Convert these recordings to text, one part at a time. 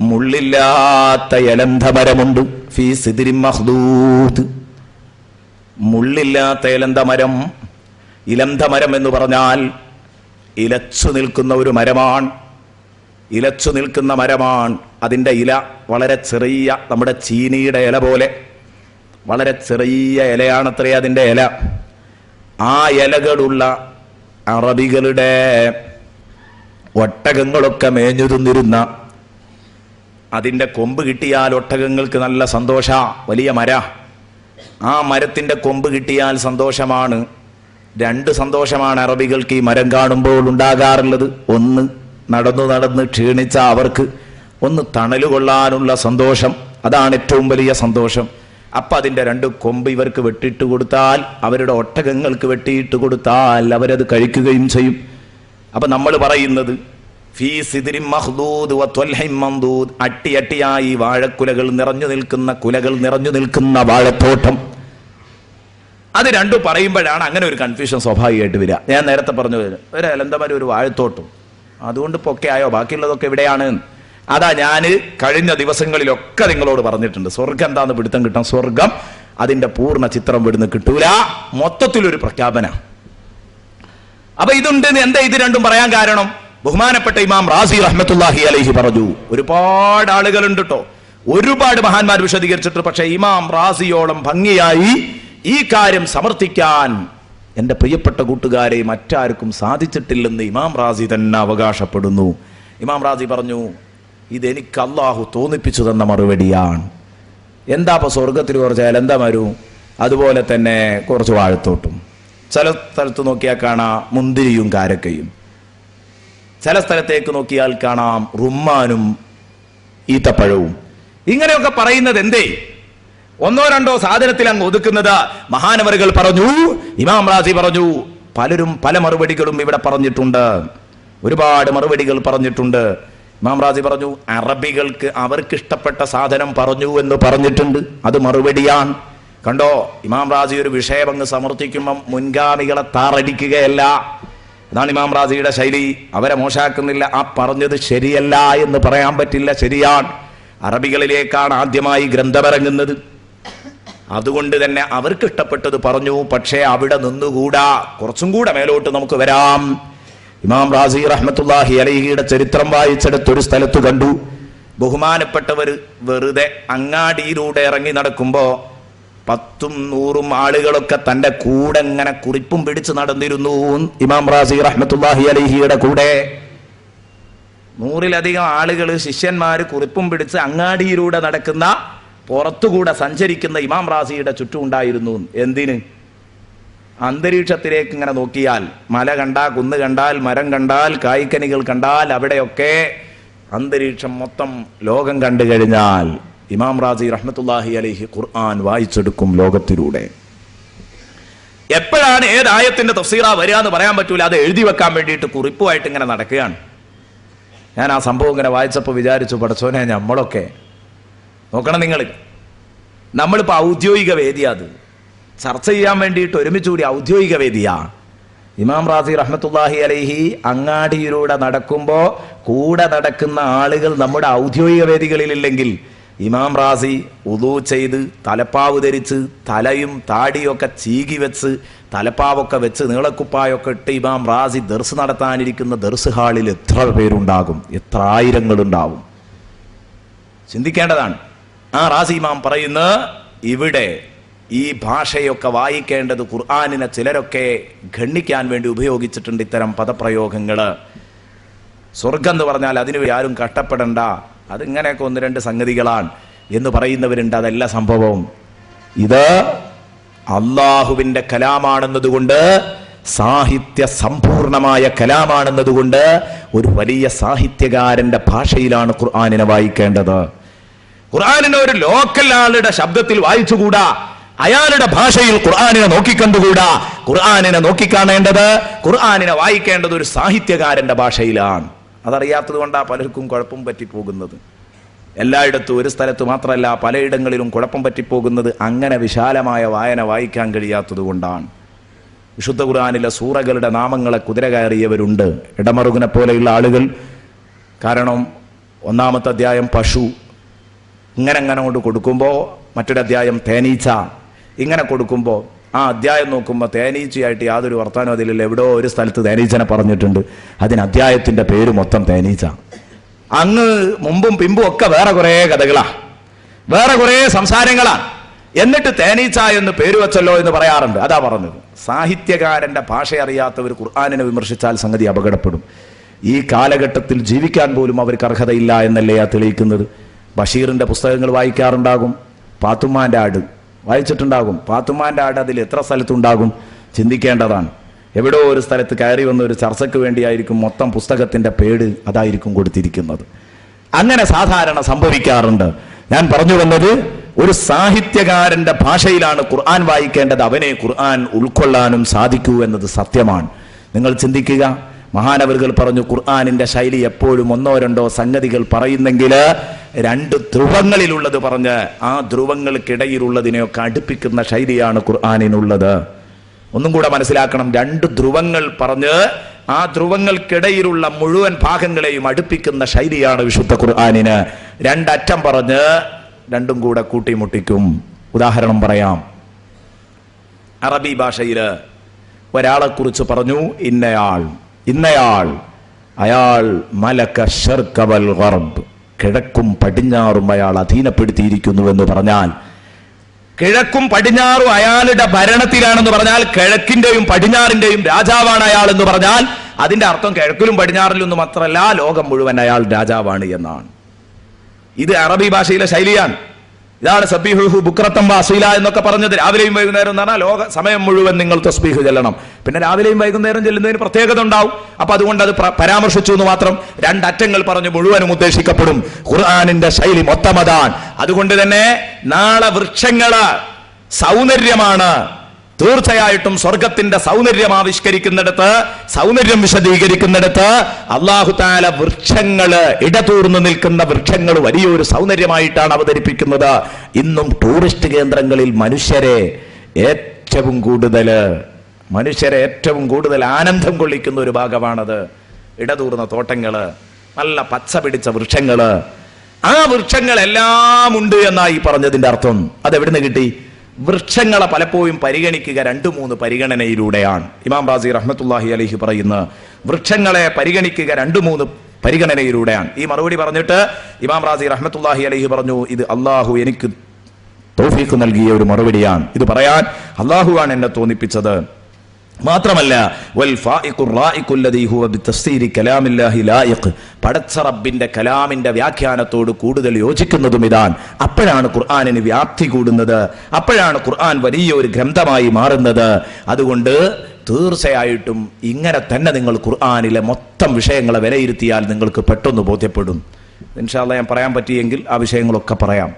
മുള്ളില്ലാത്ത എലന്തമരമുണ്ട് ഫീ സിദ്രിൻ മഖ്ലൂദ് മുള്ളില്ലാത്ത ഇലന്തമരം ഇലന്തമരം എന്ന് പറഞ്ഞാൽ ഇലച്ചു നിൽക്കുന്ന ഒരു മരമാണ്. ഇലച്ചു നിൽക്കുന്ന മരമാണ്. അതിന്റെ ഇല വളരെ ചെറിയ നമ്മുടെ ചീനിയുടെ ഇല പോലെ. വളരെ ചെറിയ ഇലയാണത്രേ അതിന്റെ ഇല. ആ ഇലകളുള്ള അറബികളുടെ ഒട്ടകങ്ങളൊക്കെ മേഞ്ഞു തിന്നിരുന്ന അതിന്റെ കൊമ്പ് കിട്ടിയാൽ ഒട്ടകങ്ങൾക്ക് നല്ല സന്തോഷ വലിയ മര. ആ മരത്തിന്റെ കൊമ്പ് കിട്ടിയാൽ സന്തോഷമാണ്. രണ്ട് സന്തോഷമാണ് അറബികൾക്ക് ഈ മരം കാണുമ്പോൾ ഉണ്ടാകാറുള്ളത്. ഒന്ന് നടന്നു നടന്ന് ക്ഷീണിച്ച അവർക്ക് ഒന്ന് തണലുകൊള്ളാനുള്ള സന്തോഷം. അതാണ് ഏറ്റവും വലിയ സന്തോഷം. അപ്പൊ അതിന്റെ രണ്ട് കൊമ്പ് ഇവർക്ക് വെട്ടിയിട്ട് കൊടുത്താൽ അവരുടെ ഒട്ടകങ്ങൾക്ക് വെട്ടിയിട്ട് കൊടുത്താൽ അവരത് കഴിക്കുകയും ചെയ്യും. അപ്പൊ നമ്മൾ പറയുന്നത് ഫീ സിദിരി മഹ്ദൂദ് മംദൂദ് അട്ടി അട്ടിയായി വാഴക്കുലകൾ നിറഞ്ഞു നിൽക്കുന്ന കുലകൾ നിറഞ്ഞു നിൽക്കുന്ന വാഴത്തോട്ടം. അത് രണ്ടും പറയുമ്പോഴാണ് അങ്ങനെ ഒരു കൺഫ്യൂഷൻ സ്വാഭാവികമായിട്ട് വരിക. ഞാൻ നേരത്തെ പറഞ്ഞു ഒരു അലന്തമാരി ഒരു വാഴത്തോട്ടം അതുകൊണ്ട് ഇപ്പൊ ഒക്കെ ആയോ ബാക്കിയുള്ളതൊക്കെ എവിടെയാണ്? അതാ ഞാൻ കഴിഞ്ഞ ദിവസങ്ങളിലൊക്കെ നിങ്ങളോട് പറഞ്ഞിട്ടുണ്ട്. സ്വർഗം എന്താന്ന് പിടുത്തം കിട്ടാം സ്വർഗം അതിന്റെ പൂർണ ചിത്രം വിടുന്ന് കിട്ടൂല. മൊത്തത്തിലൊരു പ്രഖ്യാപന. അപ്പൊ ഇതുണ്ട് എന്താ ഇത് രണ്ടും പറയാൻ കാരണം? ബഹുമാനപ്പെട്ട ഇമാം റാസി റഹ്മത്തുല്ലാഹി അലൈഹി പറഞ്ഞു. ഒരുപാട് ആളുകളുണ്ട് കേട്ടോ ഒരുപാട് മഹാന്മാർ വിശദീകരിച്ചിട്ട് പക്ഷെ ഇമാം റാസിയോളം ഭംഗിയായി ഈ കാര്യം സമർത്ഥിക്കാൻ എന്റെ പ്രിയപ്പെട്ട കൂട്ടുകാരെ മറ്റാർക്കും സാധിച്ചിട്ടില്ലെന്ന് ഇമാം റാസി തന്നെ അവകാശപ്പെടുന്നു. ഇമാം റാസി പറഞ്ഞു ഇതെനിക്ക് അള്ളാഹു തോന്നിപ്പിച്ചു തന്ന മറുപടിയാണ്. എന്താ അപ്പോൾ സ്വർഗത്തിൽ കുറച്ചാൽ എന്താ അലന്തമരും അതുപോലെ തന്നെ കുറച്ച് വാഴത്തോട്ടും. ചില സ്ഥലത്ത് നോക്കിയാൽ കാണാം മുന്തിരിയും കാരക്കയും. ചില സ്ഥലത്തേക്ക് നോക്കിയാൽ കാണാം റുമ്മാനും ഈത്തപ്പഴവും. ഇങ്ങനെയൊക്കെ പറയുന്നത് എന്തേ? ഒന്നോ രണ്ടോ സാധനത്തിൽ അങ്ങ് ഒതുക്കുന്നത് മഹാനവറുകൾ പറഞ്ഞു ഇമാം റാസി പറഞ്ഞു പലരും പല മറുപടികളും ഇവിടെ പറഞ്ഞിട്ടുണ്ട്. ഒരുപാട് മറുപടികൾ പറഞ്ഞിട്ടുണ്ട്. ഇമാം റാസി പറഞ്ഞു അറബികൾക്ക് അവർക്ക് ഇഷ്ടപ്പെട്ട സാധനം പറഞ്ഞു എന്ന് പറഞ്ഞിട്ടുണ്ട്. അത് മറുപടിയാണ്. കണ്ടോ ഇമാം റാസി ഒരു വിഷയം അങ്ങ് സമർത്ഥിക്കുമ്പം മുൻഗാമികളെ താറടിക്കുകയല്ല. അതാണ് ഇമാം റാസിയുടെ ശൈലി. അവരെ മോശാക്കുന്നില്ല. ആ പറഞ്ഞത് ശരിയല്ല എന്ന് പറയാൻ പറ്റില്ല. ശരിയാണ്. അറബികളിലേക്കാണ് ആദ്യമായി ഗ്രന്ഥമിറങ്ങുന്നത്. അതുകൊണ്ട് തന്നെ അവർക്ക് ഇഷ്ടപ്പെട്ടത് പറഞ്ഞു. പക്ഷേ അവിടെ നിന്നുകൂടാ. കുറച്ചും കൂടെ മേലോട്ട് നമുക്ക് വരാം. ഇമാം റാസി റഹ്മത്തുല്ലാഹി അലഹിയുടെ ചരിത്രം വായിച്ചെടുത്ത് ഒരു സ്ഥലത്ത് കണ്ടു. ബഹുമാനപ്പെട്ടവർ വെറുതെ അങ്ങാടിയിലൂടെ ഇറങ്ങി നടക്കുമ്പോൾ പത്തും നൂറും ആളുകളൊക്കെ തന്റെ കൂടെ ഇങ്ങനെ കുറിപ്പും പിടിച്ച് നടന്നിരുന്നു. ഇമാം റാസി റഹ്മത്തുല്ലാഹി അലഹിയുടെ കൂടെ. നൂറിലധികം ആളുകൾ ശിഷ്യന്മാർ കുറിപ്പും പിടിച്ച് അങ്ങാടിയിലൂടെ നടക്കുന്ന പുറത്തുകൂടെ സഞ്ചരിക്കുന്ന ഇമാം റാസിയുടെ ചുറ്റും ഉണ്ടായിരുന്നു. എന്തിന്? അന്തരീക്ഷത്തിലേക്ക് ഇങ്ങനെ നോക്കിയാൽ മല കണ്ടാൽ കുന്ന് കണ്ടാൽ മരം കണ്ടാൽ കായ്ക്കനികൾ കണ്ടാൽ അവിടെയൊക്കെ അന്തരീക്ഷം മൊത്തം ലോകം കണ്ടു കഴിഞ്ഞാൽ ഇമാം റാസി റഹ്മത്തുല്ലാഹി അലഹി ഖുർആൻ വായിച്ചെടുക്കും ലോകത്തിലൂടെ. എപ്പോഴാണ് ഏത് ആയത്തിന്റെ തഫ്സീറ വരിക എന്ന് പറയാൻ പറ്റൂല അത് എഴുതി വെക്കാൻ വേണ്ടിയിട്ട് കുറിപ്പുമായിട്ട് ഇങ്ങനെ നടക്കുകയാണ്. ഞാൻ ആ സംഭവം ഇങ്ങനെ വായിച്ചപ്പോൾ വിചാരിച്ചു പഠിച്ചോനെ നമ്മളൊക്കെ നോക്കണം നിങ്ങൾ നമ്മളിപ്പോൾ ഔദ്യോഗിക വേദിയാണ് അത്. ചർച്ച ചെയ്യാൻ വേണ്ടിയിട്ട് ഒരുമിച്ച് കൂടി ഔദ്യോഗിക വേദിയാ ഇമാം റാസി റഹ്മത്തുല്ലാഹി അലൈഹി അങ്ങാടിയിലൂടെ നടക്കുമ്പോൾ കൂടെ നടക്കുന്ന ആളുകൾ നമ്മുടെ ഔദ്യോഗിക വേദികളിലില്ലെങ്കിൽ ഇമാം റാസി ഉദു ചെയ്ത് തലപ്പാവ് ധരിച്ച് തലയും താടിയൊക്കെ ചീകി വെച്ച് തലപ്പാവൊക്കെ വെച്ച് നീളക്കുപ്പായൊക്കെ ഇട്ട് ഇമാം റാസി ദർസ് നടത്താനിരിക്കുന്ന ദർസ് ഹാളിൽ എത്ര പേരുണ്ടാകും? എത്ര ആയിരങ്ങളുണ്ടാവും? ചിന്തിക്കേണ്ടതാണ്. ആ റാസി ഇമാം പറയുന്ന ഇവിടെ ഈ ഭാഷയൊക്കെ വായിക്കേണ്ടത് ഖുർആാനിനെ ചിലരൊക്കെ ഖണ്ഡിക്കാൻ വേണ്ടി ഉപയോഗിച്ചിട്ടുണ്ട് ഇത്തരം പദപ്രയോഗങ്ങൾ സ്വർഗം എന്ന് പറഞ്ഞാൽ അതിനു ആരും കഷ്ടപ്പെടണ്ട. അതിങ്ങനെയൊക്കെ ഒന്ന് രണ്ട് സംഗതികളാണ് എന്ന് പറയുന്നവരുണ്ട്. അതല്ല സംഭവം. ഇത് അള്ളാഹുവിന്റെ കലാമാണെന്നതുകൊണ്ട് സാഹിത്യ സമ്പൂർണമായ കലാമാണെന്നതുകൊണ്ട് ഒരു വലിയ സാഹിത്യകാരന്റെ ഭാഷയിലാണ് ഖുർആാനിനെ വായിക്കേണ്ടത്. ഖുർആാനിനെ ഒരു ലോക്കൽ ആളുടെ ശബ്ദത്തിൽ വായിച്ചുകൂടാ. അയാളുടെ ഭാഷയിൽ ഖുർആാനിനെ നോക്കിക്കണ്ടുകൂടാ? ഖുർആാനിനെ നോക്കിക്കാണേണ്ടത് ഖുർആാനിനെ വായിക്കേണ്ടത് ഒരു സാഹിത്യകാരന്റെ ഭാഷയിലാണ്. അതറിയാത്തത് കൊണ്ടാ പലർക്കും കുഴപ്പം പറ്റിപ്പോകുന്നത്. എല്ലായിടത്തും ഒരു സ്ഥലത്ത് മാത്രമല്ല പലയിടങ്ങളിലും കുഴപ്പം പറ്റിപ്പോകുന്നത് അങ്ങനെ വിശാലമായ വായന വായിക്കാൻ കഴിയാത്തത് കൊണ്ടാണ്. വിശുദ്ധ ഖുർആാനിലെ സൂറകളുടെ നാമങ്ങളെ കുതിര കയറിയവരുണ്ട്. ഇടമറുകിനെ പോലെയുള്ള ആളുകൾ. കാരണം ഒന്നാമത്തെ അധ്യായം പശു. ഇങ്ങനെ അങ്ങനെ കൊണ്ട് കൊടുക്കുമ്പോൾ മറ്റൊരു അധ്യായം തേനീച്ച. ഇങ്ങനെ കൊടുക്കുമ്പോൾ ആ അധ്യായം നോക്കുമ്പോൾ തേനീച്ചയായിട്ട് യാതൊരു വർത്തമാനം അതിലില്ല. എവിടെയോ ഒരു സ്ഥലത്ത് തേനീച്ചനെ പറഞ്ഞിട്ടുണ്ട്. അതിന് അധ്യായത്തിന്റെ പേര് മൊത്തം തേനീച്ച. അങ്ങ് മുമ്പും പിമ്പും ഒക്കെ വേറെ കുറേ കഥകളാ. വേറെ കുറേ സംസാരങ്ങളാണ് എന്നിട്ട് തേനീച്ച എന്ന് പേര് വെച്ചല്ലോ എന്ന് പറയാറുണ്ട്. അതാ പറഞ്ഞത്. സാഹിത്യകാരന്റെ ഭാഷ അറിയാത്തവർ ഖുർആാനിനെ വിമർശിച്ചാൽ സംഗതി അപകടപ്പെടും. ഈ കാലഘട്ടത്തിൽ ജീവിക്കാൻ പോലും അവർക്ക് അർഹതയില്ല എന്നല്ലേ ആ തെളിയിക്കുന്നത്? ബഷീറിന്റെ പുസ്തകങ്ങൾ വായിക്കാറുണ്ടാകും. പാത്തുമ്മാന്റെ ആട്. വായിച്ചിട്ടുണ്ടാകും. പാത്തുമാന്റെ ആട് അതിൽ എത്ര സ്ഥലത്തുണ്ടാകും ചിന്തിക്കേണ്ടതാണ്. എവിടോ ഒരു സ്ഥലത്ത് കയറി വന്ന ഒരു ചർച്ചയ്ക്ക് വേണ്ടിയായിരിക്കും മൊത്തം പുസ്തകത്തിന്റെ പേട് അതായിരിക്കും കൊടുത്തിരിക്കുന്നത്. അങ്ങനെ സാധാരണ സംഭവിക്കാറുണ്ട്. ഞാൻ പറഞ്ഞു വന്നത് ഒരു സാഹിത്യകാരന്റെ ഭാഷയിലാണ് ഖുർആൻ വായിക്കേണ്ടത്. അവനെ ഖുർആൻ ഉൾക്കൊള്ളാനും സാധിക്കൂ എന്നത് സത്യമാണ്. നിങ്ങൾ ചിന്തിക്കുക. മഹാനവറുകൾ പറഞ്ഞു ഖുർആാനിന്റെ ശൈലി എപ്പോഴും ഒന്നോ രണ്ടോ സംഗതികൾ പറയുന്നെങ്കിൽ രണ്ട് ധ്രുവങ്ങളിലുള്ളത് പറഞ്ഞ് ആ ധ്രുവങ്ങൾക്കിടയിലുള്ളതിനെയൊക്കെ അടുപ്പിക്കുന്ന ശൈലിയാണ് ഖുർആാനിനുള്ളത്. ഒന്നും കൂടെ മനസ്സിലാക്കണം രണ്ട് ധ്രുവങ്ങൾ പറഞ്ഞ് ആ ധ്രുവങ്ങൾക്കിടയിലുള്ള മുഴുവൻ ഭാഗങ്ങളെയും അടുപ്പിക്കുന്ന ശൈലിയാണ് വിശുദ്ധ ഖുർആാനിന്. രണ്ടറ്റം പറഞ്ഞ് രണ്ടും കൂടെ കൂട്ടിമുട്ടിക്കും. ഉദാഹരണം പറയാം. അറബി ഭാഷയിൽ ഒരാളെ കുറിച്ച് പറഞ്ഞു ഇന്നയാൾ. ഇന്നയാൾ അയാൾ മലക്ക ഷർക്കവൽ ഗർബ്. കിഴക്കും പടിഞ്ഞാറും അയാൾ അധീനപ്പെടുത്തിയിരിക്കുന്നുവെന്ന് പറഞ്ഞാൽ കിഴക്കും പടിഞ്ഞാറും അയാളുടെ ഭരണത്തിലാണെന്ന് പറഞ്ഞാൽ കിഴക്കിന്റെയും പടിഞ്ഞാറിന്റെയും രാജാവാണ് അയാൾ എന്ന് പറഞ്ഞാൽ അതിന്റെ അർത്ഥം കിഴക്കിലും പടിഞ്ഞാറിലും ഒന്നും മാത്രമല്ല ലോകം മുഴുവൻ അയാൾ രാജാവാണ് എന്നാണ്. ഇത് അറബി ഭാഷയിലെ ശൈലിയാണ്. ഇതാണ് സബീഹുഹു ബുക്രത്തം വാസീല എന്നൊക്കെ പറഞ്ഞത്. രാവിലെയും വൈകുന്നേരം എന്ന് പറഞ്ഞാൽ ലോക സമയം മുഴുവൻ നിങ്ങൾ തസ്ബീഹ് ചെല്ലണം. പിന്നെ രാവിലെയും വൈകുന്നേരം ചെല്ലുന്നതിന് പ്രത്യേകത ഉണ്ടാവും. അപ്പൊ അതുകൊണ്ട് അത് പ്ര- പരാമർശിച്ചു എന്ന് മാത്രം രണ്ടറ്റങ്ങൾ പറഞ്ഞു മുഴുവനും ഉദ്ദേശിക്കപ്പെടും. ഖുർആാനിന്റെ ശൈലി മൊത്തമതാണ്. അതുകൊണ്ട് തന്നെ നാളെ വൃക്ഷങ്ങൾ സൗന്ദര്യമാണ്. തീർച്ചയായിട്ടും സ്വർഗത്തിന്റെ സൗന്ദര്യം ആവിഷ്കരിക്കുന്നിടത്ത് സൗന്ദര്യം വിശദീകരിക്കുന്നിടത്ത് അള്ളാഹു താല വൃക്ഷങ്ങൾ ഇടതൂർന്നു നിൽക്കുന്ന വൃക്ഷങ്ങൾ വലിയൊരു സൗന്ദര്യമായിട്ടാണ് അവതരിപ്പിക്കുന്നത്. ഇന്നും ടൂറിസ്റ്റ് കേന്ദ്രങ്ങളിൽ മനുഷ്യരെ ഏറ്റവും കൂടുതൽ മനുഷ്യരെ ഏറ്റവും കൂടുതൽ ആനന്ദം കൊള്ളിക്കുന്ന ഒരു ഭാഗമാണത്. ഇടതൂർന്ന തോട്ടങ്ങൾ നല്ല പച്ച പിടിച്ച വൃക്ഷങ്ങൾ. ആ വൃക്ഷങ്ങളെല്ലാം ഉണ്ട് എന്നായി പറഞ്ഞതിന്റെ അർത്ഥം അത് എവിടുന്ന് കിട്ടി? വൃക്ഷങ്ങളെ പലപ്പോഴും പരിഗണിക്കുക രണ്ട് മൂന്ന് പരിഗണനയിലൂടെയാണ്. ഇമാം റാസി റഹ്മത്തുല്ലാഹി അലഹി പറയുന്ന വൃക്ഷങ്ങളെ പരിഗണിക്കുക രണ്ട് മൂന്ന് പരിഗണനയിലൂടെയാണ്. ഈ മറുപടി പറഞ്ഞിട്ട് ഇമാം റാസി റഹ്മത്തുല്ലാഹി അലഹി പറഞ്ഞു ഇത് അള്ളാഹു എനിക്ക് തോഫീക്ക് നൽകിയ ഒരു മറുപടിയാണ്. ഇത് പറയാൻ അള്ളാഹുവാണ് എന്നെ തോന്നിപ്പിച്ചത്. മാത്രമല്ല വൽ ഫായിഖുർ റായിഖുൽ ലദീ ഹുവ ബിതഫ്സീരി കലാമില്ലാഹി ലായിഖ്. പടച്ച റബ്ബിന്റെ കലാമിന്റെ വ്യാഖ്യാനത്തോട് കൂടുതൽ യോജിക്കുന്നതും ഇതാണ്. അപ്പോഴാണ് ഖുർആാനിന് വ്യാപ്തി കൂടുന്നത്. അപ്പോഴാണ് ഖുർആൻ വലിയൊരു ഗ്രന്ഥമായി മാറുന്നത്. അതുകൊണ്ട് തീർച്ചയായിട്ടും ഇങ്ങനെ തന്നെ നിങ്ങൾ ഖുർആാനിലെ മൊത്തം വിഷയങ്ങളെ വിലയിരുത്തിയാൽ നിങ്ങൾക്ക് പെട്ടെന്ന് ബോധ്യപ്പെടും. ഇൻഷാല്ല ഞാൻ പറയാൻ പറ്റിയെങ്കിൽ ആ വിഷയങ്ങളൊക്കെ പറയാം.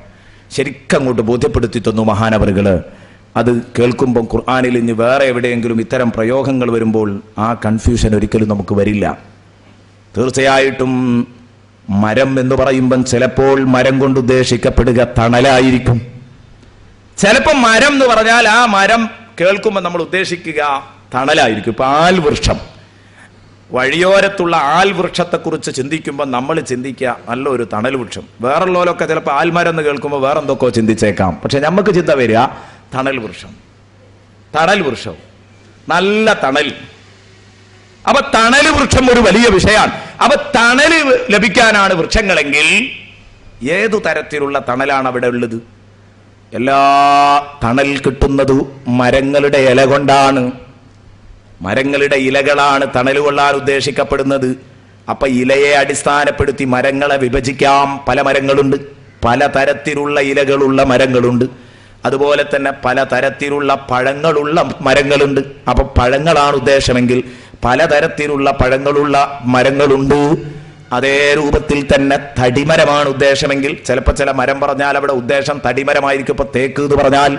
ശരിക്കും അങ്ങോട്ട് ബോധ്യപ്പെടുത്തി തന്നു മഹാനവറുകൾ. അത് കേൾക്കുമ്പോൾ ഖുർആാനിൽ ഇനി വേറെ എവിടെയെങ്കിലും ഇത്തരം പ്രയോഗങ്ങൾ വരുമ്പോൾ ആ കൺഫ്യൂഷൻ ഒരിക്കലും നമുക്ക് വരില്ല. തീർച്ചയായിട്ടും മരം എന്ന് പറയുമ്പം ചിലപ്പോൾ മരം കൊണ്ട് ഉദ്ദേശിക്കപ്പെടുക തണലായിരിക്കും. ചിലപ്പോൾ മരം എന്ന് പറഞ്ഞാൽ ആ മരം കേൾക്കുമ്പോൾ നമ്മൾ ഉദ്ദേശിക്കുക തണലായിരിക്കും. ഇപ്പൊ ആൽവൃക്ഷം. വഴിയോരത്തുള്ള ആൽവൃക്ഷത്തെക്കുറിച്ച് ചിന്തിക്കുമ്പോൾ നമ്മൾ ചിന്തിക്കുക നല്ലൊരു തണൽ വൃക്ഷം. വേറുള്ളവരൊക്കെ ചിലപ്പോൾ ആൽമരം എന്ന് കേൾക്കുമ്പോൾ വേറെ എന്തൊക്കെയോ ചിന്തിച്ചേക്കാം. പക്ഷെ നമുക്ക് ചിന്ത വരിക തണൽ വൃക്ഷം. തണൽ വൃക്ഷം. നല്ല തണൽ. അപ്പൊ തണൽ വൃക്ഷം ഒരു വലിയ വിഷയമാണ്. അപ്പൊ തണൽ ലഭിക്കാനാണ് വൃക്ഷങ്ങളെങ്കിൽ ഏതു തരത്തിലുള്ള തണലാണ് അവിടെ ഉള്ളത്? എല്ലാ തണൽ കിട്ടുന്നത് മരങ്ങളുടെ ഇല കൊണ്ടാണ്. മരങ്ങളുടെ ഇലകളാണ് തണൽ കൊള്ളാൻ ഉദ്ദേശിക്കപ്പെടുന്നത്. അപ്പൊ ഇലയെ അടിസ്ഥാനപ്പെടുത്തി മരങ്ങളെ വിഭജിക്കാം. പല മരങ്ങളുണ്ട്. പല തരത്തിലുള്ള ഇലകളുള്ള മരങ്ങളുണ്ട്. അതുപോലെ തന്നെ പലതരത്തിലുള്ള പഴങ്ങളുള്ള മരങ്ങളുണ്ട്. അപ്പൊ പഴങ്ങളാണ് ഉദ്ദേശമെങ്കിൽ പലതരത്തിലുള്ള പഴങ്ങളുള്ള മരങ്ങളുണ്ട്. അതേ രൂപത്തിൽ തന്നെ തടിമരമാണ് ഉദ്ദേശമെങ്കിൽ ചിലപ്പോൾ ചില മരം പറഞ്ഞാൽ അവിടെ ഉദ്ദേശം തടിമരമായിരിക്കും. ഇപ്പൊ തേക്ക് എന്ന് പറഞ്ഞാൽ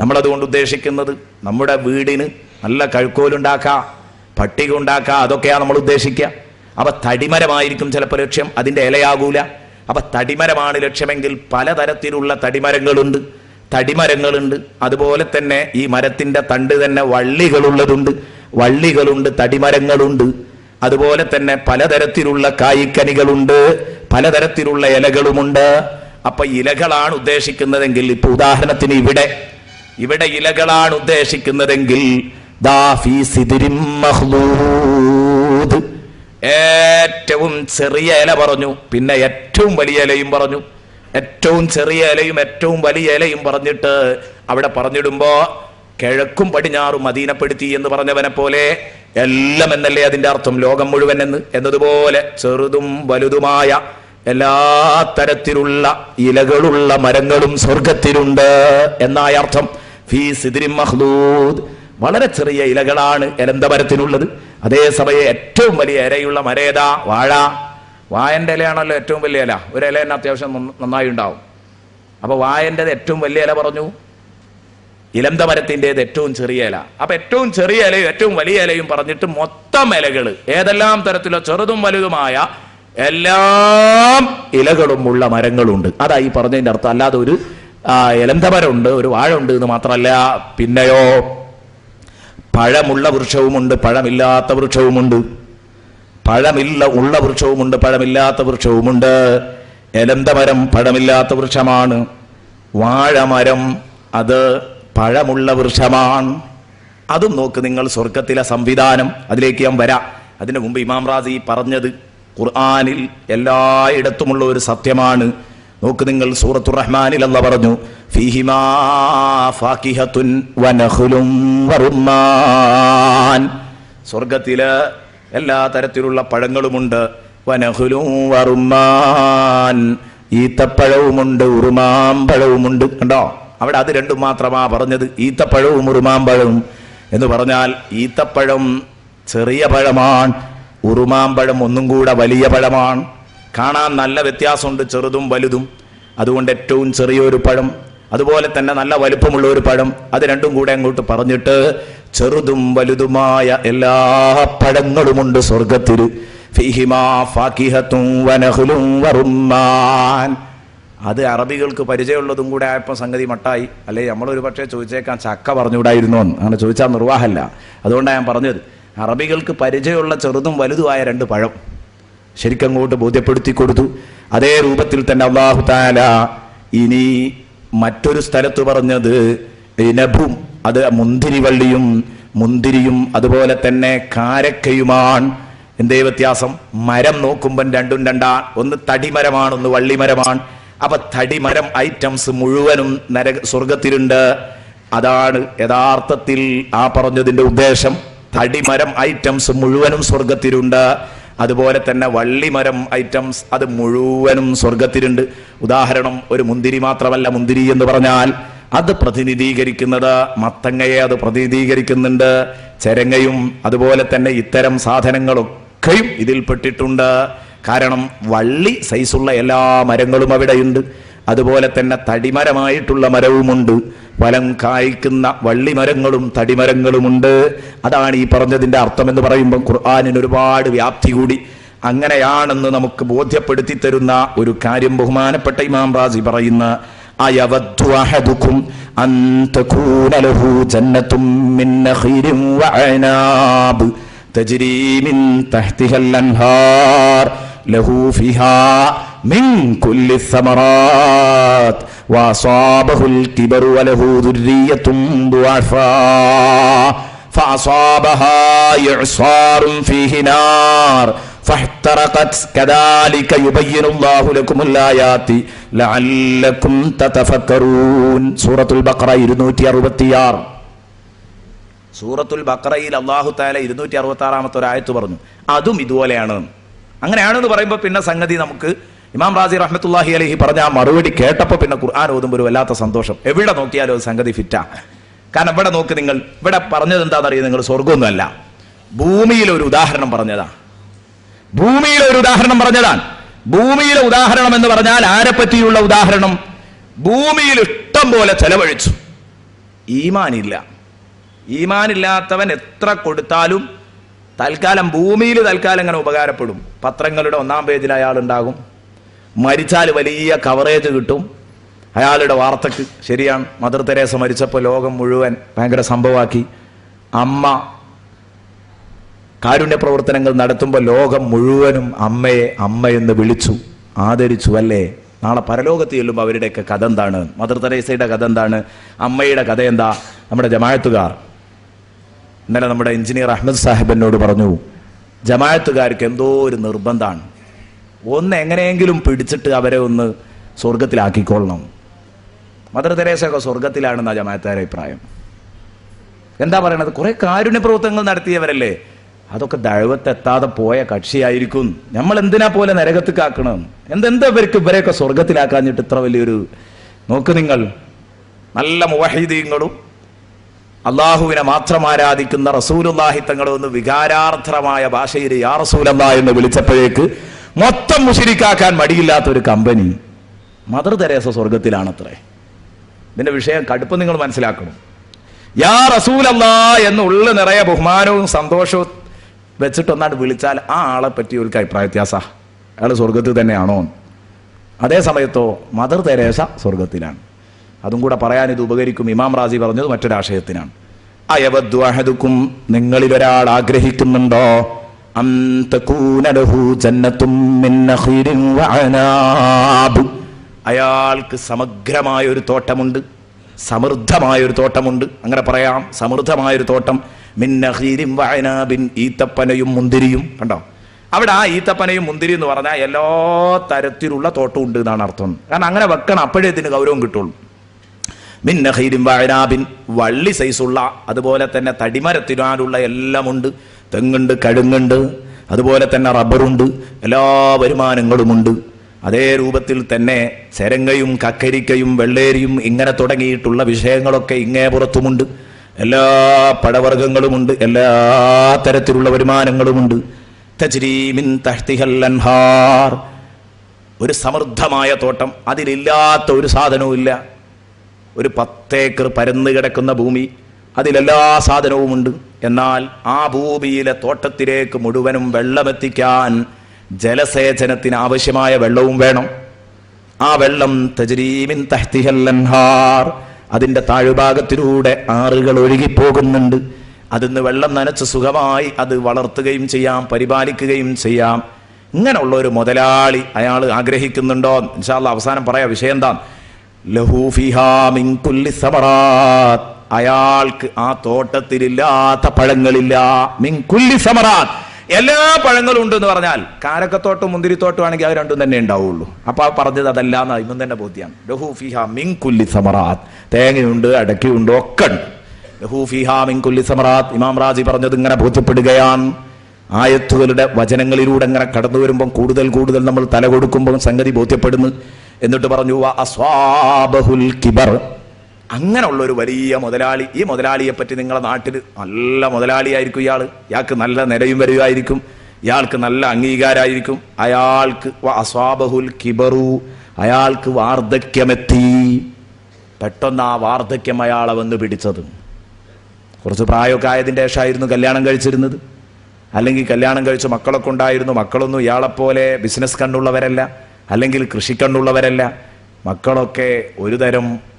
നമ്മളതുകൊണ്ട് ഉദ്ദേശിക്കുന്നത് നമ്മുടെ വീടിന് നല്ല കഴുക്കോലുണ്ടാക്കാം പട്ടിക ഉണ്ടാക്കാം അതൊക്കെയാണ് നമ്മൾ ഉദ്ദേശിക്കുക. അപ്പൊ തടിമരമായിരിക്കും ചിലപ്പോൾ ലക്ഷ്യം അതിന്റെ ഇലയാകൂല. അപ്പൊ തടിമരമാണ് ലക്ഷ്യമെങ്കിൽ പലതരത്തിലുള്ള തടിമരങ്ങളുണ്ട്. തടിമരങ്ങളുണ്ട്. അതുപോലെ തന്നെ ഈ മരത്തിന്റെ തണ്ട് തന്നെ വള്ളികളുള്ളതുണ്ട്. വള്ളികളുണ്ട് തടിമരങ്ങളുണ്ട്. അതുപോലെ തന്നെ പലതരത്തിലുള്ള കായ്ക്കനികളുണ്ട് പലതരത്തിലുള്ള ഇലകളുമുണ്ട്. അപ്പൊ ഇലകളാണ് ഉദ്ദേശിക്കുന്നതെങ്കിൽ ഇപ്പൊ ഉദാഹരണത്തിന് ഇവിടെ ഇവിടെ ഇലകളാണ് ഉദ്ദേശിക്കുന്നതെങ്കിൽ. ഏറ്റവും ചെറിയ ഇല പറഞ്ഞു പിന്നെ ഏറ്റവും വലിയ ഇലയും പറഞ്ഞു. ഏറ്റവും ചെറിയ ഇലയും ഏറ്റവും വലിയ ഇലയും പറഞ്ഞിട്ട് അവിടെ പറഞ്ഞിടുമ്പോ കിഴക്കും പടിഞ്ഞാറും അധീനപ്പെടുത്തി എന്ന് പറഞ്ഞവനെ പോലെ എല്ലാം എന്നല്ലേ അതിന്റെ അർത്ഥം? ലോകം മുഴുവൻ എന്ന്. എന്നതുപോലെ ചെറുതും വലുതുമായ എല്ലാ തരത്തിലുള്ള ഇലകളുള്ള മരങ്ങളും സ്വർഗത്തിലുണ്ട് എന്നായ അർത്ഥം. ഫീ സിദിരി മഖ്ലൂദ് വളരെ ചെറിയ ഇലകളാണ് എലന്തമരത്തിനുള്ളത് അതേസമയം ഏറ്റവും വലിയ ഇരയുള്ള മരേത? വാഴ. വായന്റെ ഇലയാണല്ലോ ഏറ്റവും വലിയ ഇല. ഒരു ഇല തന്നെ അത്യാവശ്യം നന്നായി ഉണ്ടാവും. അപ്പോൾ വായന്റേത് ഏറ്റവും വലിയ ഇല പറഞ്ഞു? ഇലന്ത മരത്തിന്റെത് ഏറ്റവും ചെറിയ ഇല. അപ്പം ഏറ്റവും ചെറിയ ഇലയും ഏറ്റവും വലിയ ഇലയും പറഞ്ഞിട്ട് മൊത്തം ഇലകൾ ഏതെല്ലാം തരത്തിലോ ചെറുതും വലുതുമായ എല്ലാം ഇലകളുമുള്ള മരങ്ങളുണ്ട്. അതാ ഈ പറഞ്ഞതിന്റെ അർത്ഥം. അല്ലാതെ ഒരു ഇലന്തമരമുണ്ട് ഒരു വാഴ ഉണ്ട് എന്ന് മാത്രമല്ല പിന്നെയോ പഴമുള്ള വൃക്ഷവുമുണ്ട് പഴമില്ലാത്ത വൃക്ഷവുമുണ്ട്. പഴമില്ല ഉള്ള വൃക്ഷവുമുണ്ട് പഴമില്ലാത്ത വൃക്ഷവുമുണ്ട്. എലന്തമരം പഴമില്ലാത്ത വൃക്ഷമാണ്. വാഴമരം അത് പഴമുള്ള വൃക്ഷമാണ്. അതും നോക്ക് നിങ്ങൾ സ്വർഗത്തിലെ സംവിധാനം. അതിലേക്ക് ഞാൻ വരാം. അതിനു മുമ്പ് ഇമാം റാസി പറഞ്ഞത് ഖുർആാനിൽ എല്ലായിടത്തുമുള്ള ഒരു സത്യമാണ്. നോക്ക് നിങ്ങൾ സൂറത്തു റഹ്മാനിൽ അല്ല പറഞ്ഞു ഫീഹിമാ സ്വർഗത്തിലെ വനഖുലും വറുമ്മാൻ. സ്വർഗത്തിൽ എല്ലാ തരത്തിലുള്ള പഴങ്ങളുമുണ്ട്. വനഹുലും വറുമാൻ ഈത്തപ്പഴവുമുണ്ട് ഉറുമാമ്പഴവുമുണ്ട്. കണ്ടോ? അവിടെ അത് രണ്ടും മാത്രമാ പറഞ്ഞത്. ഈത്തപ്പഴവും ഉറുമാമ്പഴവും. എന്ന് പറഞ്ഞാൽ ഈത്തപ്പഴം ചെറിയ പഴമാണ്. ഉറുമാമ്പഴം ഒന്നും കൂടെ വലിയ പഴമാണ്. കാണാൻ നല്ല വ്യത്യാസമുണ്ട് ചെറുതും വലുതും. അതുകൊണ്ട് ഏറ്റവും ചെറിയൊരു പഴം. അതുപോലെ തന്നെ നല്ല വലുപ്പമുള്ള ഒരു പഴം. അത് രണ്ടും കൂടെ അങ്ങോട്ട് പറഞ്ഞിട്ട് ചെറുതും വലുതുമായ എല്ലാ പഴങ്ങളുമുണ്ട് സ്വർഗത്തിൽ അത് അറബികൾക്ക് പരിചയമുള്ളതും കൂടെ ആയപ്പോൾ സംഗതി മട്ടായി. അല്ലെ നമ്മളൊരു പക്ഷേ ചോദിച്ചേക്കാൻ ചക്ക പറഞ്ഞുകൂടായിരുന്നു അങ്ങനെ ചോദിച്ചാൽ നിർവാഹമല്ല അതുകൊണ്ടാണ് ഞാൻ പറഞ്ഞത്. അറബികൾക്ക് പരിചയമുള്ള ചെറുതും വലുതുമായ രണ്ട് പഴം ശരിക്കങ്ങോട്ട് ബോധ്യപ്പെടുത്തി കൊടുത്തു. അതേ രൂപത്തിൽ തന്നെ അള്ളാഹു താല ഇനി മറ്റൊരു സ്ഥലത്ത് പറഞ്ഞത് ഇനബും. അത് മുന്തിരിവള്ളിയും മുന്തിരിയും അതുപോലെ തന്നെ കാരക്കയുമാണ് എന്തേ വ്യത്യാസം? മരം നോക്കുമ്പം രണ്ടും രണ്ടാ. ഒന്ന് തടിമരമാണ് ഒന്ന് വള്ളിമരമാണ്. അപ്പൊ തടിമരം ഐറ്റംസ് മുഴുവനും നര സ്വർഗത്തിലുണ്ട് അതാണ് യഥാർത്ഥത്തിൽ ആ പറഞ്ഞതിന്റെ ഉദ്ദേശം. തടിമരം ഐറ്റംസ് മുഴുവനും സ്വർഗത്തിലുണ്ട് അതുപോലെ തന്നെ വള്ളിമരം ഐറ്റംസ് അത് മുഴുവനും സ്വർഗത്തിലുണ്ട് ഉദാഹരണം ഒരു മുന്തിരി മാത്രമല്ല മുന്തിരി എന്ന് പറഞ്ഞാൽ അത് പ്രതിനിധീകരിക്കുന്നത് മത്തങ്ങയെ അത് പ്രതിനിധീകരിക്കുന്നുണ്ട് ചരങ്ങയും അതുപോലെ തന്നെ ഇത്തരം സാധനങ്ങളൊക്കെയും ഇതിൽപ്പെട്ടിട്ടുണ്ട് കാരണം വള്ളി സൈസുള്ള എല്ലാ മരങ്ങളും അവിടെയുണ്ട്. അതുപോലെ തന്നെ തടിമരമായിട്ടുള്ള മരവുമുണ്ട്. ഫലം കായ്ക്കുന്ന വള്ളിമരങ്ങളും തടിമരങ്ങളുമുണ്ട്. അതാണ് ഈ പറഞ്ഞതിന്റെ അർത്ഥം എന്ന് പറയുമ്പോൾ ഖുർആാനിന് ഒരുപാട് വ്യാപ്തി കൂടി. അങ്ങനെയാണെന്ന് നമുക്ക് ബോധ്യപ്പെടുത്തി തരുന്ന ഒരു കാര്യം ബഹുമാനപ്പെട്ട ഇമാം റാസി പറയുന്ന അയവദ്ദു അഹദുക്കും അൻ തകൂന ലഹു ജന്നത്തും മിൻ നഖീലിൻ വഅനാബ് തജ്രി മിൻ തഹ്തിഹൽ അൻഹാർ ലഹു ഫിഹാ من كل الثمرات وأصابه الكبر وله ذرية ضعفاء فأصابها إعصار فيه نار فاحترقت كذلك يبين الله لكم الآيات لعلكم تتفكرون سورة البقرة 266 സൂറത്തുൽ ബക്രയിൽ അള്ളാഹു താല ഇരുന്നൂറ്റി അറുപത്തി ആറാമത്തെ ഒരു ആയത്ത് പറഞ്ഞു അതും ഇതുപോലെയാണ് അങ്ങനെയാണെന്ന് പറയുമ്പോൾ പിന്നെ സംഗതി നമുക്ക് ഇമാം റാസി റഹ്മത്തുല്ലാഹി അലഹി പറഞ്ഞ ആ മറുപടി കേട്ടപ്പോൾ പിന്നെ ഖുർആൻ ഓതുമ്പോൾ ഒരു വല്ലാത്ത സന്തോഷം എവിടെ നോക്കിയാലും അത് സംഗതി ഫിറ്റാ കാരണം ഇവിടെ നോക്ക് നിങ്ങൾ ഇവിടെ പറഞ്ഞത് എന്താണെന്നറിയാം നിങ്ങൾ സ്വർഗമൊന്നുമല്ല ഭൂമിയിലെ ഒരു ഉദാഹരണം പറഞ്ഞതാ ഭൂമിയിലെ ഒരു ഉദാഹരണം പറഞ്ഞതാണ്. ഭൂമിയിലെ ഉദാഹരണം എന്ന് പറഞ്ഞാൽ ആരെ പറ്റിയുള്ള ഉദാഹരണം? ഭൂമിയിൽ ഇഷ്ടം പോലെ ചെലവഴിച്ചു. ഈമാനില്ല. ഈമാനില്ലാത്തവൻ എത്ര കൊടുത്താലും തൽക്കാലം ഭൂമിയിൽ തൽക്കാലം ഇങ്ങനെ ഉപകാരപ്പെടും. പത്രങ്ങളുടെ ഒന്നാം പേജിൽ അയാൾ ഉണ്ടാകും. മരിച്ചാൽ വലിയ കവറേജ് കിട്ടും. അയാളുടെ വാർത്തക്ക് ശരിയാണ്. മദർ തെരേസ മരിച്ചപ്പോൾ ലോകം മുഴുവൻ ഭയങ്കര സംഭവമാക്കി. അമ്മ കാരുണ്യ പ്രവർത്തനങ്ങൾ നടത്തുമ്പോൾ ലോകം മുഴുവനും അമ്മയെ അമ്മയെന്ന് വിളിച്ചു ആദരിച്ചു അല്ലേ? നാളെ പരലോകത്ത് ചെല്ലുമ്പോൾ അവരുടെയൊക്കെ കഥ എന്താണ് മദർ തെരേസയുടെ കഥ എന്താണ് അമ്മയുടെ കഥ എന്താ നമ്മുടെ ജമായത്തുകാർ ഇന്നലെ നമ്മുടെ എഞ്ചിനീയർ അഹമ്മദ് സാഹിബ് എന്നോട് പറഞ്ഞു ജമായത്തുകാർക്ക് എന്തോ ഒരു നിർബന്ധമാണ്. ഒന്ന് എങ്ങനെയെങ്കിലും പിടിച്ചിട്ട് അവരെ ഒന്ന് സ്വർഗത്തിലാക്കിക്കൊള്ളണം മദർ തെരേസയൊക്കെ സ്വർഗത്തിലാണെന്നാണ് ജമായത്തുകാരുടെ അഭിപ്രായം. എന്താ പറയണത്? കുറെ കാരുണ്യ പ്രവർത്തനങ്ങൾ നടത്തിയവരല്ലേ? അതൊക്കെ ദൈവത്തെത്താതെ പോയ കക്ഷിയായിരിക്കും. നമ്മൾ എന്തിനാ പോലെ നരകത്ത് കാക്കണം എന്തെന്താ ഇവർക്ക് ഇവരെയൊക്കെ സ്വർഗത്തിലാക്കാഞ്ഞിട്ട് ഇത്ര വലിയൊരു നോക്ക് നിങ്ങൾ. നല്ല മുവഹീദീങ്ങളും അള്ളാഹുവിനെ മാത്രം ആരാധിക്കുന്ന റസൂലുല്ലാഹി തങ്ങളെ ഒന്ന് വികാരാർത്ഥമായ ഭാഷയിൽ യാ റസൂലല്ലാ എന്ന് വിളിച്ചപ്പോഴേക്ക് മൊത്തം മുഷിരിക്കാക്കാൻ മടിയില്ലാത്ത ഒരു കമ്പനി. Mother Teresa സ്വർഗത്തിലാണത്രേ. ഇതിന്റെ വിഷയം കടുപ്പം നിങ്ങൾ മനസ്സിലാക്കണം. യാ റസൂലല്ലാ എന്ന് ഉള്ള നിറയെ ബഹുമാനവും സന്തോഷവും വെച്ചിട്ടൊന്നാണ്ട് വിളിച്ചാൽ ആ ആളെ പറ്റി ഒരു അഭിപ്രായ വ്യത്യാസ. അയാൾ സ്വർഗത്തിൽ തന്നെയാണോ? അതേ സമയത്തോ മദർ തെരേസ സ്വർഗത്തിലാണ്. അതും കൂടെ പറയാൻ ഇത് ഉപകരിക്കും. ഇമാം റാസി പറഞ്ഞത് മറ്റൊരാശയത്തിനാണ്. നിങ്ങളിലൊരാൾ നിങ്ങളിൽ ഒരാൾ ആഗ്രഹിക്കുന്നുണ്ടോ. അയാൾക്ക് സമഗ്രമായ ഒരു തോട്ടമുണ്ട്. സമൃദ്ധമായ ഒരു തോട്ടമുണ്ട്. അങ്ങനെ പറയാം. സമൃദ്ധമായൊരു തോട്ടം. മിന്നഹീരിം വായനാബിൻ ഈത്തപ്പനയും മുന്തിരിയും. കണ്ടോ? അവിടെ ആ ഈത്തപ്പനയും മുന്തിരി എന്ന് പറഞ്ഞാൽ എല്ലാ തരത്തിലുള്ള തോട്ടം ഉണ്ട് എന്നാണ് അർത്ഥം. കാരണം അങ്ങനെ വെക്കണം അപ്പോഴേ ഇതിന് ഗൗരവം കിട്ടുള്ളൂ. മിന്നഹീരിം വായനാബിൻ വള്ളി സൈസുള്ള അതുപോലെ തന്നെ തടിമരത്തിനാലുള്ള എല്ലാമുണ്ട്. തെങ്ങുണ്ട് കഴുങ്ങുണ്ട് അതുപോലെ തന്നെ റബ്ബറുണ്ട്. എല്ലാ വരുമാനങ്ങളുമുണ്ട്. അതേ രൂപത്തിൽ തന്നെ ചെരങ്ങയും കക്കരിക്കയും വെള്ളേരിയും ഇങ്ങനെ തുടങ്ങിയിട്ടുള്ള വിഷയങ്ങളൊക്കെ ഇങ്ങേ പുറത്തുമുണ്ട്. എല്ലാ പടവർഗങ്ങളുമുണ്ട് എല്ലാ തരത്തിലുള്ള വരുമാനങ്ങളുമുണ്ട്. തജ്രീമിൻ തഹ്തിഹൽ അൻഹാർ. ഒരു സമൃദ്ധമായ തോട്ടം. അതിലില്ലാത്ത ഒരു സാധനവും ഇല്ല. ഒരു പത്തേക്കർ പരന്നു കിടക്കുന്ന ഭൂമി. അതിലെല്ലാ സാധനവുമുണ്ട്. എന്നാൽ ആ ഭൂമിയിലെ തോട്ടത്തിലേക്ക് മുഴുവനും വെള്ളമെത്തിക്കാൻ ജലസേചനത്തിന് ആവശ്യമായ വെള്ളവും വേണം. ആ വെള്ളം തജരീമിൻ തഹ്തിഹൽ അതിന്റെ താഴ്ഭാഗത്തിലൂടെ ആറുകൾ ഒഴുകിപ്പോകുന്നുണ്ട്. അതിന്ന് വെള്ളം നനച്ച് സുഖമായി അത് വളർത്തുകയും ചെയ്യാം പരിപാലിക്കുകയും ചെയ്യാം. ഇങ്ങനെയുള്ള ഒരു മുതലാളി അയാൾ ആഗ്രഹിക്കുന്നുണ്ടോ? ഇൻഷാല്ല അവസാനം പറയാം വിഷയം എന്താ? സമറാത് അയാൾക്ക് ആ തോട്ടത്തിലില്ലാത്ത പഴങ്ങളില്ല. മിൻ കുല്ലി സമറാത്ത്. എല്ലാ പഴങ്ങളും ഉണ്ട് എന്ന് പറഞ്ഞാൽ കാരക്കത്തോട്ടും മുന്തിരിത്തോട്ടം ആണെങ്കിൽ അത് രണ്ടും തന്നെ ഉണ്ടാവുള്ളൂ. അപ്പൊ ആ പറഞ്ഞത് അതല്ല എന്ന് ഇന്നും തന്നെ ബോധ്യമാണ് ലഹു ഫിഹ മിൻ കുല്ലി സമറാത്ത് തേങ്ങയുണ്ട് അടക്കിയുണ്ട് ഒക്കെ ഉണ്ട്. ലഹു ഫിഹ മിൻ കുല്ലി സമറാത്ത് ഇമാം റാജി പറഞ്ഞത് ഇങ്ങനെ ബോധ്യപ്പെടുകയാണ്. ആയത്തുകളുടെ വചനങ്ങളിലൂടെ ഇങ്ങനെ കടന്നു വരുമ്പം കൂടുതൽ കൂടുതൽ നമ്മൾ തല കൊടുക്കുമ്പോൾ സംഗതി ബോധ്യപ്പെടുന്നു. എന്നിട്ട് പറഞ്ഞു "വ അസ്വാബഹുൽ കിബർ. അങ്ങനെയുള്ള ഒരു വലിയ മുതലാളി ഈ മുതലാളിയെ പറ്റി നിങ്ങളുടെ നാട്ടിൽ നല്ല മുതലാളിയായിരിക്കും ഇയാൾ ഇയാൾക്ക് നല്ല നിലയും വരികയായിരിക്കും. ഇയാൾക്ക് നല്ല അംഗീകാരമായിരിക്കും അയാൾക്ക് അസ്വാബഹുൽ കിബറു അയാൾക്ക് വാർദ്ധക്യമെത്തി. പെട്ടെന്ന് ആ വാർദ്ധക്യം അയാളെ വന്ന് പിടിച്ചത്. കുറച്ച് പ്രായമൊക്കെ ആയതിന്റെ ശേഷമായിരുന്നു കല്യാണം കഴിച്ചിരുന്നത്. അല്ലെങ്കിൽ കല്യാണം കഴിച്ച മക്കളൊക്കെ ഉണ്ടായിരുന്നു. മക്കളൊന്നും ഇയാളെപ്പോലെ ബിസിനസ് കണ്ണുള്ളവരല്ല. അല്ലെങ്കിൽ കൃഷി കണ്ണുള്ളവരല്ല മക്കളൊക്കെ ഒരു തരം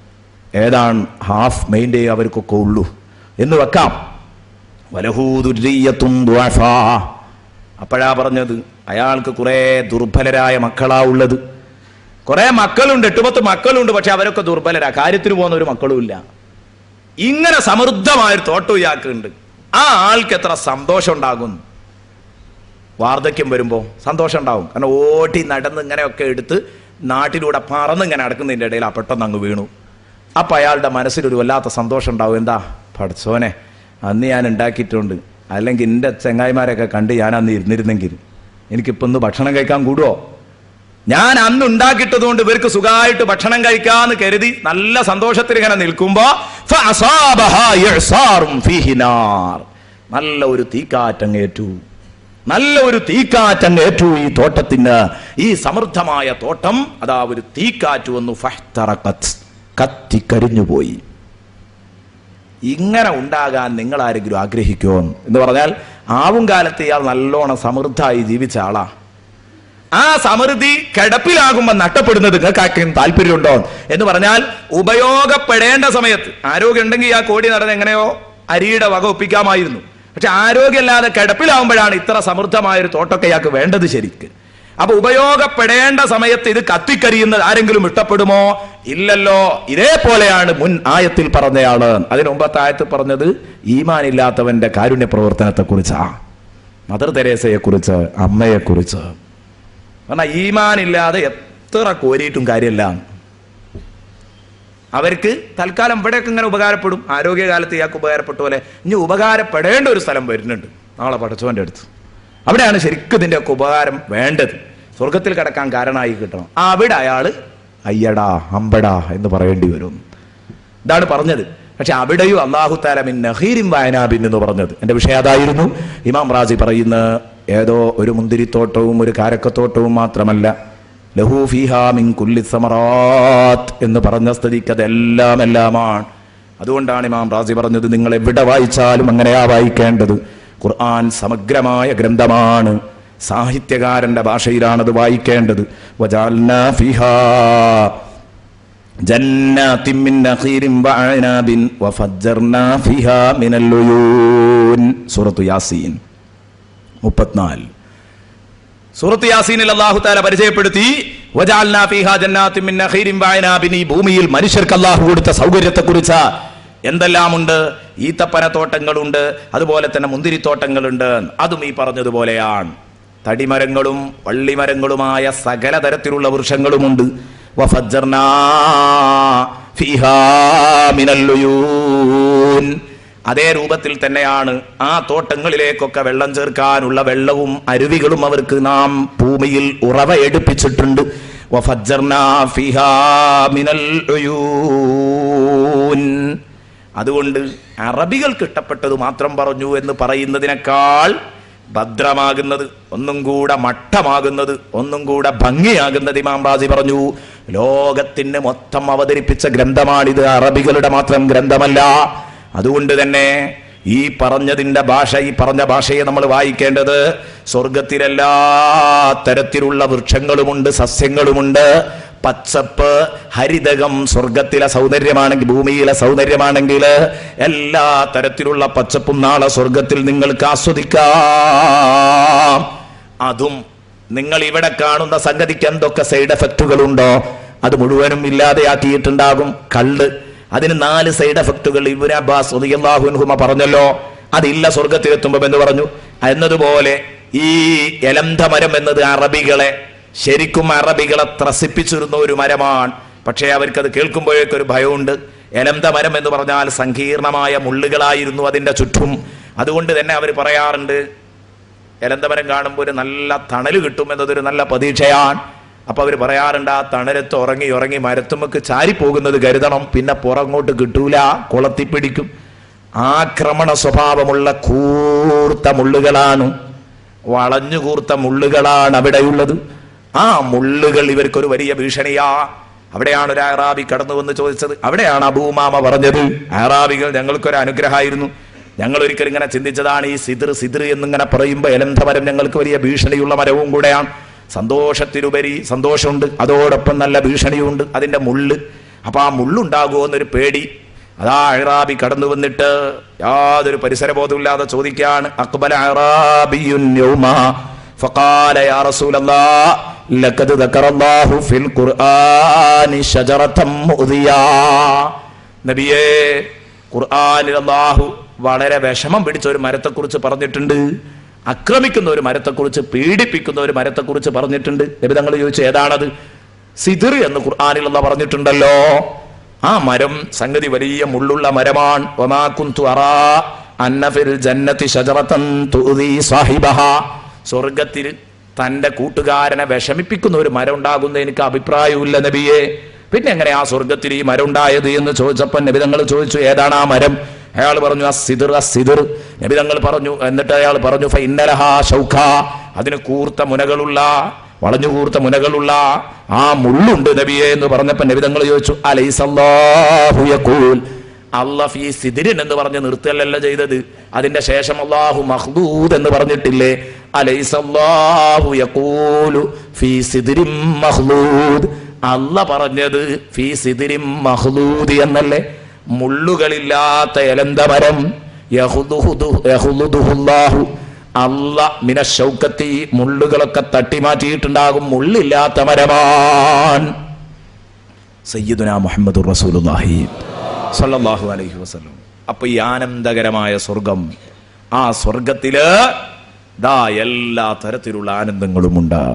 ഏതാണ് ഹാഫ് മെയിന്റെ അവർക്കൊക്കെ ഉള്ളൂ. എന്ന് വെക്കാം. വലഹൂതുരീയത്തും ദ്വാഫാ അപ്പോഴാ പറഞ്ഞത് അയാൾക്ക് കുറേ ദുർബലരായ മക്കളാ ഉള്ളത്. കുറേ മക്കളുണ്ട് എട്ടുപത്ത് മക്കളുണ്ട് പക്ഷെ അവരൊക്കെ ദുർബലരാ. കാര്യത്തിന് പോകുന്ന ഒരു മക്കളുമില്ല ഇങ്ങനെ സമൃദ്ധമായൊരു തോട്ടം ഇയാൾക്കുണ്ട്. ആ ആൾക്ക് എത്ര സന്തോഷം ഉണ്ടാകും. വാർദ്ധക്യം വരുമ്പോൾ സന്തോഷം ഉണ്ടാവും കാരണം ഓട്ടി നടന്ന് ഇങ്ങനെയൊക്കെ എടുത്ത് നാട്ടിലൂടെ പറന്ന് ഇങ്ങനെ നടക്കുന്നതിന്റെ ഇടയിൽ ആ പെട്ടെന്ന് അങ്ങ് വീണു. അപ്പം അയാളുടെ മനസ്സിലൊരു വല്ലാത്ത സന്തോഷം ഉണ്ടാവും. എന്താ? പഠിച്ചോനെ അന്ന് ഞാൻ ഉണ്ടാക്കിയിട്ടുണ്ട്. അല്ലെങ്കിൽ എന്റെ ചെങ്ങായിമാരെയൊക്കെ കണ്ട് ഞാൻ അന്ന് ഇരുന്നിരുന്നെങ്കിൽ എനിക്കിപ്പോൾ ഒന്ന് ഭക്ഷണം കഴിക്കാൻ കൂടുമോ ഞാൻ അന്ന് ഉണ്ടാക്കിയിട്ടത് കൊണ്ട് ഇവർക്ക് സുഖമായിട്ട് ഭക്ഷണം കഴിക്കാന്ന് കരുതി നല്ല സന്തോഷത്തിൽ ഇങ്ങനെ നിൽക്കുമ്പോ. നല്ല ഒരു തീക്കാറ്റങ്ങേറ്റു. നല്ല ഒരു തീക്കാറ്റങ്ങേറ്റു ഈ തോട്ടത്തിന്. ഈ സമൃദ്ധമായ തോട്ടം അതാ ഒരു തീക്കാറ്റു വന്നു ഫഹ്തറഖത്ത്. കത്തിക്കരിഞ്ഞുപോയി ഇങ്ങനെ ഉണ്ടാകാൻ നിങ്ങൾ ആരെങ്കിലും ആഗ്രഹിക്കുമോ എന്ന് പറഞ്ഞാൽ ആവും കാലത്ത് ഇയാൾ നല്ലോണം സമൃദ്ധമായി ജീവിച്ച ആളാ. ആ സമൃദ്ധി കിടപ്പിലാകുമ്പോൾ നഷ്ടപ്പെടുന്നത് നിങ്ങൾക്ക് ആർക്കും താല്പര്യമുണ്ടോ എന്ന് പറഞ്ഞാൽ ഉപയോഗപ്പെടേണ്ട സമയത്ത് ആരോഗ്യം ഉണ്ടെങ്കിൽ ആ കോടി നടന്ന് എങ്ങനെയോ അരിയുടെ വക ഒപ്പിക്കാമായിരുന്നു. പക്ഷെ ആരോഗ്യമില്ലാതെ കിടപ്പിലാവുമ്പോഴാണ് ഇത്ര സമൃദ്ധമായ ഒരു തോട്ടൊക്കെ ഇയാൾക്ക് വേണ്ടത് ശരിക്ക്. അപ്പൊ ഉപയോഗപ്പെടേണ്ട സമയത്ത് ഇത് കത്തിക്കരിയുന്നത് ആരെങ്കിലും ഇഷ്ടപ്പെടുമോ? ഇല്ലല്ലോ. ഇതേപോലെയാണ് മുൻ ആയത്തിൽ പറഞ്ഞയാൾ അതിന് മുമ്പത്തെ ആയത്തിൽ പറഞ്ഞത് ഈമാനില്ലാത്തവന്റെ കാരുണ്യ പ്രവർത്തനത്തെ കുറിച്ചാ മദർ തെരേസയെ കുറിച്ച് അമ്മയെ കുറിച്ച് പറഞ്ഞാൽ ഈമാനില്ലാതെ എത്ര കോരിയിട്ടും കാര്യമില്ല. അവർക്ക് തൽക്കാലം ഇവിടെയൊക്കെ ഇങ്ങനെ ഉപകാരപ്പെടും. ആരോഗ്യകാലത്ത് ഇയാൾക്ക് ഉപകാരപ്പെട്ട പോലെ ഇനി ഉപകാരപ്പെടേണ്ട ഒരു സ്ഥലം വരുന്നുണ്ട്. നാളെ പഠിച്ചവന്റെ അടുത്ത്. അവിടെയാണ് ശരിക്കും ഇതിന്റെ ഒക്കെ ഉപകാരം വേണ്ടത്. സ്വർഗത്തിൽ കിടക്കാൻ കാരണമായി കിട്ടണം. ആ അവിടെ അയാൾ അയ്യടാ അമ്പടാ എന്ന് പറയേണ്ടി വരും. ഇതാണ് പറഞ്ഞത്. പക്ഷെ അവിടെയും അള്ളാഹു താലമിൻ നഹീരിം വായനാബിൻ എന്ന് പറഞ്ഞത്. എന്റെ വിഷയം അതായിരുന്നു. ഇമാം റാസി പറയുന്ന ഏതോ ഒരു മുന്തിരിത്തോട്ടവും ഒരു കാരക്കത്തോട്ടവും മാത്രമല്ല. ലഹു ഫീഹാ മിൻ കുല്ലി സമറാത്ത് എന്ന് പറഞ്ഞ സ്ഥിതിക്ക് അതെല്ലാം എല്ലാമാണ്. അതുകൊണ്ടാണ് ഇമാം റാസി പറഞ്ഞത് നിങ്ങൾ എവിടെ വായിച്ചാലും അങ്ങനെയാ വായിക്കേണ്ടത്. ഖുർആൻ സമഗ്രമായ ഗ്രന്ഥമാണ്. സാഹിത്യകാരന്റെ ഭാഷയിലാണത് വായിക്കേണ്ടത്. സൂറത്തു യാസീൻ. മുപ്പത്തിനാല്. സൂറത്ത് യാസീനിൽ അള്ളാഹു താല പരിചയപ്പെടുത്തി ഈ ഭൂമിയിൽ മനുഷ്യർക്ക് അള്ളാഹു കൊടുത്ത സൗകര്യത്തെക്കുറിച്ച് എന്തെല്ലാമുണ്ട്? ഈത്തപ്പന തോട്ടങ്ങളുണ്ട് അതുപോലെ തന്നെ മുന്തിരിത്തോട്ടങ്ങളുണ്ട്. അതും ഈ പറഞ്ഞതുപോലെയാണ്. തടിമരങ്ങളും വള്ളിമരങ്ങളുമായ സകല തരത്തിലുള്ള വൃക്ഷങ്ങളുമുണ്ട് അതേ രൂപത്തിൽ തന്നെയാണ് ആ തോട്ടങ്ങളിലേക്കൊക്കെ വെള്ളം ചേർക്കാനുള്ള വെള്ളവും അരുവികളും അവർക്ക് നാം ഭൂമിയിൽ ഉറവ എടുപ്പിച്ചിട്ടുണ്ട്. ഫീഹാ മിനൽ ഉയൂൻ. അതുകൊണ്ട് അറബികൾക്ക് ഇഷ്ടപ്പെട്ടത് മാത്രം പറഞ്ഞു എന്ന് പറയുന്നതിനേക്കാൾ ഭദ്രമാകുന്നത് ഒന്നും കൂടെ മട്ടമാകുന്നത് ഒന്നും കൂടെ ഭംഗിയാകുന്നത് ഇമാം ബാസി പറഞ്ഞു. ലോകത്തിന് മൊത്തം അവതരിപ്പിച്ച ഗ്രന്ഥമാണിത്. അറബികളുടെ മാത്രം ഗ്രന്ഥമല്ല. അതുകൊണ്ട് തന്നെ ഈ പറഞ്ഞതിന്റെ ഭാഷ ഈ പറഞ്ഞ ഭാഷയെ നമ്മൾ വായിക്കേണ്ടത് സ്വർഗത്തിലെല്ലാ തരത്തിലുള്ള വൃക്ഷങ്ങളുമുണ്ട് സസ്യങ്ങളുമുണ്ട് പച്ചപ്പ് ഹരിതകം സ്വർഗത്തിലെ സൗന്ദര്യമാണെങ്കിൽ ഭൂമിയിലെ സൗന്ദര്യമാണെങ്കിൽ എല്ലാ തരത്തിലുള്ള പച്ചപ്പും നാളെ സ്വർഗത്തിൽ നിങ്ങൾക്ക് ആസ്വദിക്കാം. അതും നിങ്ങൾ ഇവിടെ കാണുന്ന സംഗതിക്ക് എന്തൊക്കെ സൈഡ് എഫക്റ്റുകൾ ഉണ്ടോ അത് മുഴുവനും ഇല്ലാതെയാക്കിയിട്ടുണ്ടാകും കള്ള്. അതിന് നാല് സൈഡ് എഫക്റ്റുകൾ ഇബുൻ അബ്ബാസ് റളിയല്ലാഹുൻഹുമ പറഞ്ഞല്ലോ. അതില്ല സ്വർഗത്തിലെത്തുമ്പം എന്ന് പറഞ്ഞു. എന്നതുപോലെ ഈ എലന്ത മരം എന്നത് അറബികളെ ശരിക്കും അറബികളെ ത്രസിപ്പിച്ചിരുന്ന ഒരു മരമാണ്. പക്ഷേ അവർക്കത് കേൾക്കുമ്പോഴേക്കൊരു ഭയമുണ്ട്. എലന്ത മരം എന്ന് പറഞ്ഞാൽ സങ്കീർണമായ മുള്ളുകളായിരുന്നു അതിന്റെ ചുറ്റും. അതുകൊണ്ട് തന്നെ അവർ പറയാറുണ്ട് എലന്തമരം കാണുമ്പോൾ ഒരു നല്ല തണൽ കിട്ടും എന്നതൊരു നല്ല പ്രതീക്ഷയാണ്. അപ്പം അവർ പറയാറുണ്ട് ആ തണലത്ത് ഉറങ്ങി ഉറങ്ങി മരത്തുമക്ക് ചാരിപ്പോകുന്നത് കരുതണം. പിന്നെ പുറങ്ങോട്ട് കിട്ടൂല കുളത്തി പിടിക്കും. ആക്രമണ സ്വഭാവമുള്ള കൂർത്ത മുള്ളുകളാണ് വളഞ്ഞു കൂർത്ത മുള്ളുകളാണ് അവിടെയുള്ളത്. ആ മുള്ളുകൾ ഇവർക്കൊരു വലിയ ഭീഷണിയാ. അവിടെയാണ് ഒരു അറാബി കടന്നു വന്ന് ചോദിച്ചത്. അവിടെയാണ് അബൂമാമ പറഞ്ഞത്. അറാബികൾ ഞങ്ങൾക്കൊരു അനുഗ്രഹമായിരുന്നു. ഞങ്ങൾ ഒരിക്കലും ഇങ്ങനെ ചിന്തിച്ചതാണ് ഈ സിദർ സിദർ എന്നിങ്ങനെ പറയുമ്പോൾ എലന്തമരം ഞങ്ങൾക്ക് വലിയ ഭീഷണിയുള്ള മരവും കൂടെയാണ്. സന്തോഷത്തിലുപരി സന്തോഷമുണ്ട്. അതോടൊപ്പം നല്ല ഭീഷണിയുണ്ട് അതിന്റെ മുള്ള്. അപ്പോൾ ആ മുള്ളുണ്ടാകുമോ എന്നൊരു പേടി. അതാ അഹ്റാബി കടന്നു വന്നിട്ട് യാതൊരു പരിസരബോധമില്ലാതെ ചോദിക്കുകയാണ്. അക്ബല അഹ്റാബിയുൻ ഫഖാല യാ റസൂലല്ലാഹ് لقد ذكر الله في القرآن شجرة مؤذية നബിയേ ഖുർആനിൽ അല്ലാഹു വളരെ വിഷമം പിടിച്ച ഒരു മരത്തെക്കുറിച്ച് പറഞ്ഞിട്ടുണ്ട് ആക്രമിക്കുന്ന ഒരു മരത്തെക്കുറിച്ച് പീഡിപ്പിക്കുന്ന ഒരു മരത്തെക്കുറിച്ച് പറഞ്ഞിട്ടുണ്ട് നബി തങ്ങൾ ചോദിച്ചു ഏതാണത് സിദിർ എന്ന് ഖുർആനിൽ അല്ലാഹ് പറഞ്ഞിട്ടുണ്ടല്ലോ ആ മരം സംഗതി വലിയ മുള്ളുള്ള മരമാണ് വമാ കുന്തു അറാ അന്ന ഫിൽ ജന്നത്തി ശജറതൻ തുഅദി സാഹിബഹ സ്വർഗത്തിൽ തന്റെ കൂട്ടുകാരനെ വിഷമിപ്പിക്കുന്ന ഒരു മരം ഉണ്ടാകുന്ന എനിക്ക് അഭിപ്രായമില്ല നബിയെ. പിന്നെ എങ്ങനെ ആ സ്വർഗത്തിൽ ഈ മരം ഉണ്ടായത് എന്ന് ചോദിച്ചപ്പോൾ നബിതങ്ങൾ ചോദിച്ചു ഏതാണ് ആ മരം? അയാൾ പറഞ്ഞു അസിദിർ അസിദിർ നബി തങ്ങൾ പറഞ്ഞു എന്നിട്ട് അയാൾ പറഞ്ഞു ഷൗഖ അതിന് കൂർത്ത മുനകളുള്ള വളഞ്ഞു കൂർത്ത മുനകളുള്ള ആ മുള്ളുണ്ട് നബിയെ എന്ന് പറഞ്ഞപ്പോൾ നബിതങ്ങൾ ചോദിച്ചു അലൈസല്ലാഹു അല്ല ഫീ സിദിരിൻ എന്ന് പറഞ്ഞ് നിർത്തലല്ല ചെയ്തത്. അതിന്റെ ശേഷം അള്ളാഹു മഹ്ദൂദ് എന്ന് പറഞ്ഞിട്ടില്ലേ? അലൈസല്ലാഹു യഖൂലു ഫീ സിദിരിൻ മഹ്ദൂദ്. അല്ല പറഞ്ഞത് ഫീ സിദിരിൻ മഹ്ദൂദ് എന്നല്ലേ? മുള്ളുകളില്ലാത്ത എലന്ത മരം. അല്ല മിന മുള്ളുകളൊക്കെ തട്ടിമാറ്റിയിട്ടുണ്ടാകും. മുള്ളില്ലാത്ത മരമാൻ. സയ്യിദുന മുഹമ്മദ് റസൂലുള്ളാഹി. സല്ലല്ലാഹു അലൈഹി വസ്ലം അപ്പൊ ഈ ആനന്ദകരമായ സ്വർഗം ആ സ്വർഗത്തിൽ ദാ എല്ലാ തരത്തിലുള്ള ആനന്ദങ്ങളുമുണ്ട്.